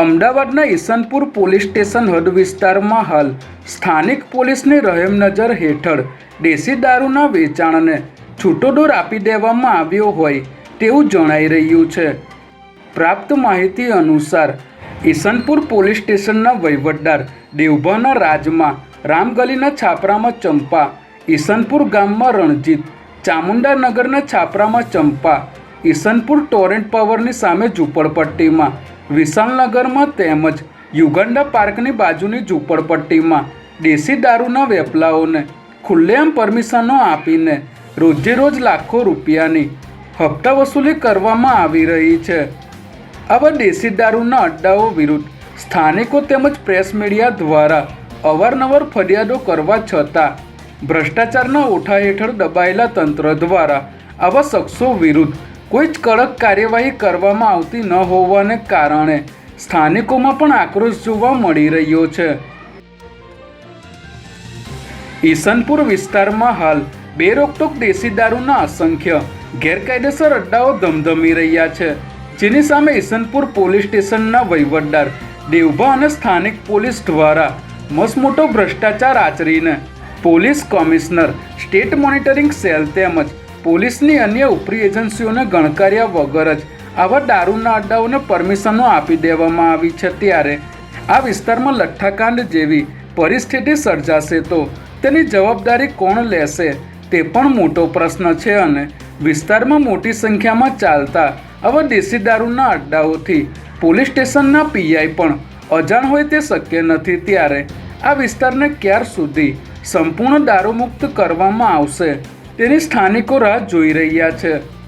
અમદાવાદના Isanpur police station હદ વિસ્તારમાં હાલ સ્થાનિક પોલીસની રહેમ નજર હેઠળ દેશી દારૂના વેચાણને છૂટો દોર આપી દેવામાં આવ્યો હોય તેવું જણાઈ રહ્યું છે. પ્રાપ્ત માહિતી અનુસાર ઈસનપુર પોલીસ સ્ટેશનના વહીવટદાર દેવભાના રાજમાં રામગલીના છાપરામાં ચંપા, ઈસનપુર ગામમાં રણજીત, ચામુંડાનગરના છાપરામાં ચંપા, ઈસનપુર ટોરેન્ટ પાવરની સામે ઝૂંપડપટ્ટીમાં વિશાલનગરમાં તેમજ યુગંડા પાર્કની બાજુની ઝૂંપડપટ્ટીમાં દેશી દારૂના વેપલાઓને ખુલ્લેઆમ પરમિશનો આપીને રોજે રોજ લાખો રૂપિયાની હપ્તા વસૂલી કરવામાં આવી રહી છે. આવા દેશી દારૂના અડ્ડાઓ વિરુદ્ધ સ્થાનિકો તેમજ પ્રેસ મીડિયા દ્વારા અવારનવાર ફરિયાદો કરવા છતાં ભ્રષ્ટાચારના ઓઠા હેઠળ દબાયેલા તંત્ર દ્વારા આવા શખ્સો વિરુદ્ધ કોઈ જ કડક કાર્યવાહી કરવામાં આવતી ન હોવાને કારણે સ્થાનિકોમાં પણ આક્રોશ જોવા મળી રહ્યો છે. ઈસનપુર વિસ્તારમાં હાલ બેરોકટોક દેશી દારૂના અસંખ્ય ગેરકાયદેસર અડ્ડાઓ ધમધમી રહ્યા છે, જેની સામે ઈસનપુર પોલીસ સ્ટેશનના વહીવટદાર દેવભા અને સ્થાનિક પોલીસ દ્વારા મસમોટો ભ્રષ્ટાચાર આચરીને police commissioner state monitoring cell તેમજ પોલીસની અન્ય ઉપરી એજન્સીઓને ગણકાર્યા વગર જ આવા દારૂના અડ્ડાઓને પરમિશનો આપી દેવામાં આવી છે ત્યારે આ વિસ્તારમાં લઠ્ઠાકાંડ જેવી પરિસ્થિતિ સર્જાશે તો તેની જવાબદારી કોણ લેશે તે પણ મોટો પ્રશ્ન છે અને વિસ્તારમાં મોટી સંખ્યામાં ચાલતા આવા દેશી દારૂના અડ્ડાઓથી પોલીસ સ્ટેશનના પીઆઈ પણ અજાણ હોય તે શક્ય નથી ત્યારે આ વિસ્તારને ક્યાર સુધી સંપૂર્ણ દારૂમુક્ત કરવામાં આવશે? તેની સ્થાનિકો રાહ જોઈ રહ્યા છે.